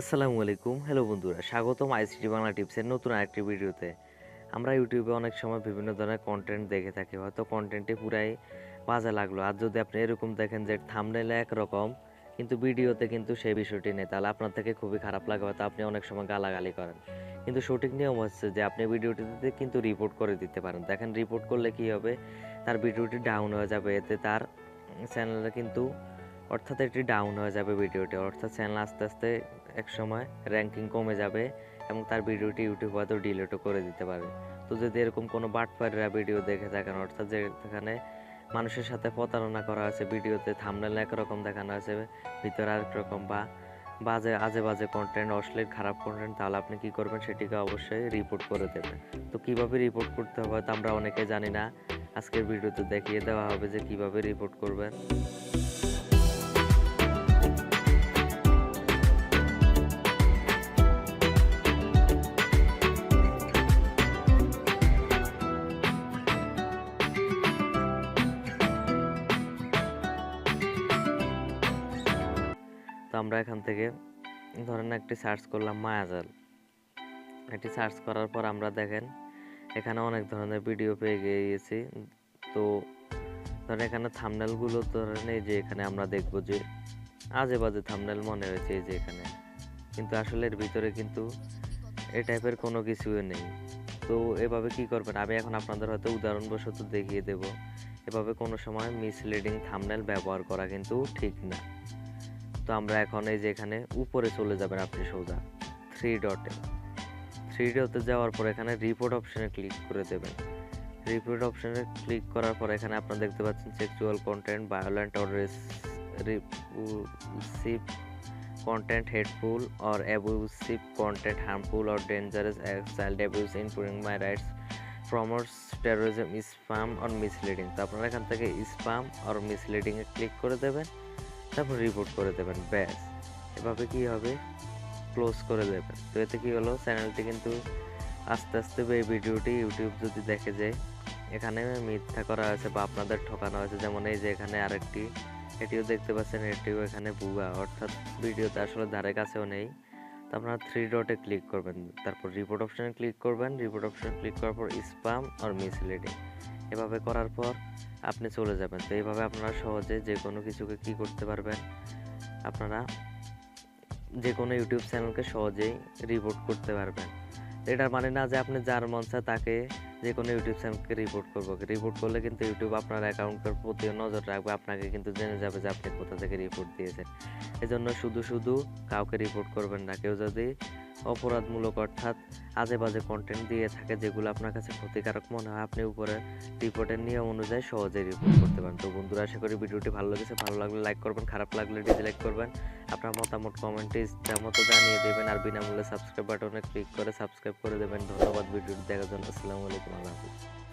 আসসালামু আলাইকুম। হ্যালো বন্ধুরা, স্বাগতম আইসিটি বাংলা টিপসের নতুন আরেকটি ভিডিওতে। আমরা ইউটিউবে অনেক সময় বিভিন্ন ধরনের কন্টেন্ট দেখে থাকি, হয়তো কন্টেন্টে পুরাই বাজে লাগল। আর যদি আপনি এরকম দেখেন যে থামনেলে একরকম, কিন্তু ভিডিওতে কিন্তু সেই বিষয়টি নেই, তাহলে আপনার থেকে খুবই খারাপ লাগে, হয়তো আপনি অনেক সময় গালাগালি করেন। কিন্তু সঠিক নিয়ম হচ্ছে যে আপনি ভিডিওটিতে কিন্তু রিপোর্ট করে দিতে পারেন। দেখেন রিপোর্ট করলে কি হবে? তার ভিডিওটি ডাউন হয়ে যাবে, এতে তার চ্যানেলে কিন্তু অর্থাৎ এটি ডাউন হয়ে যাবে ভিডিওটি। অর্থাৎ চ্যানেল আস্তে আস্তে এক সময় র্যাঙ্কিং কমে যাবে এবং তার ভিডিওটি ইউটিউব হয়তো ডিলিটও করে দিতে পারে। তো যদি এরকম কোনো বাটপারেরা ভিডিও দেখে থাকেন, অর্থাৎ যেখানে মানুষের সাথে প্রতারণা করা হয়েছে, ভিডিওতে থামনেল একরকম দেখানো হয়েছে, ভিতরে আরেক রকম বা বাজে, আজে বাজে কন্টেন্ট অশ্লীল, খারাপ কন্টেন্ট তাহলে আপনি কি করবেন? সেটিকে অবশ্যই রিপোর্ট করে দেবেন। তো কীভাবে রিপোর্ট করতে হবে হয়তো আমরা অনেকে জানি না। আজকের ভিডিওতে দেখিয়ে দেওয়া হবে যে কীভাবে রিপোর্ট করবেন। আমরা এখান থেকে, ধরেন একটি সার্চ করলাম মায়াজাল। এটি সার্চ করার পর আমরা দেখেন, এখানে অনেক ধরনের ভিডিও পেয়ে গিয়েছি। তো, ধরেন এখানে থামনেলগুলো ধরেন এই যে এখানে আমরা দেখব যে আজে বাজে থামনেল মনে হয়েছে এই যে এখানে। কিন্তু আসলে এর ভিতরে কিন্তু এ টাইপের কোনো কিছুই নেই। তো এভাবে কি করবেন? আমি এখন আপনাদের হয়তো উদাহরণবশত দেখিয়ে দেব। এভাবে কোনো সময় মিসলিডিং থামনেল ব্যবহার করা কিন্তু ঠিক না। তো আমরা এখন এই যে এখানে উপরে চলে যাবেন আপনি সোজা থ্রি ডটে থ্রি ডটে যাওয়ার পর এখানে রিপোর্ট অপশানে ক্লিক করে দেবেন। রিপোর্ট অপশানে ক্লিক করার পর এখানে আপনারা দেখতে পাচ্ছেন sexual content violent or repulsive hateful or abusive content, harmful or dangerous as child abuse including my rights, promotes terrorism, spam or misleading তো আপনারা এখান থেকে স্পাম অর মিসলিডিংয়ে ক্লিক করে দেবেন। তারপর রিপোর্ট করে দেবেন, ব্যাস। এভাবে কি হবে? ক্লোজ করে দেবেন। তো এতে কি হলো? চ্যানেলটি কিন্তু আস্তে আস্তে এই ভিডিওটি ইউটিউব যদি দেখে যে এখানে মিথ্যা করা হয়েছে বা আপনাদের ঠকানো হয়েছে যেমন এই যে এখানে আরেকটি, এটিও দেখতে পাচ্ছেন, এটিও এখানে বুয়া অর্থাৎ ভিডিওতে আসলে ধারে কাছেও নেই। তো আপনারা থ্রি ডটে ক্লিক করবেন। তারপর রিপোর্ট অপশানে ক্লিক করবেন। রিপোর্ট অপশনে ক্লিক করার পর স্পাম আর মিসলিডিং এভাবে করার পর আপনি চলে যাবেন। তো এইভাবে আপনারা সহজে যে কোনো কিছুকে কি করতে পারবেন, আপনারা যে কোনো ইউটিউব চ্যানেলকে সহজেই রিপোর্ট করতে পারবেন। এটার মানে না যে আপনি যার মন চায় তাকে যে কোনো ইউটিউব চ্যানেলকে রিপোর্ট করব। রিপোর্ট করলে কিন্তু ইউটিউব আপনার অ্যাকাউন্টের প্রতি নজর রাখবে, আপনাকে কিন্তু জেনে যাবে যে আপনি কোথা থেকে রিপোর্ট দিয়েছেন। এজন্য শুধু শুধু কাউকে রিপোর্ট করবেন না। কেউ যদি অপরাধমূলক অর্থাৎ আজে বাজে কন্টেন্ট দিয়ে থাকে যেগুলো আপনার কাছে ক্ষতিকারক মনে হয়, আপনি উপরে রিপোর্টের নিয়ম অনুযায়ী সহজেই রিপোর্ট করতে পারেন। তো বন্ধুরা, আশা করি ভিডিওটি ভালো লেগেছে। ভালো লাগলে লাইক করবেন, খারাপ লাগলে ডিসলাইক করবেন। আপনার মতামত কমেন্টে ইচ্ছা মতো জানিয়ে দেবেন আর বিনামূল্যে সাবস্ক্রাইব বাটনে ক্লিক করে সাবস্ক্রাইব করে দেবেন। ধন্যবাদ ভিডিওটি দেখার জন্য। আসসালামু আলাইকুম, আল্লাহ হাফিজ।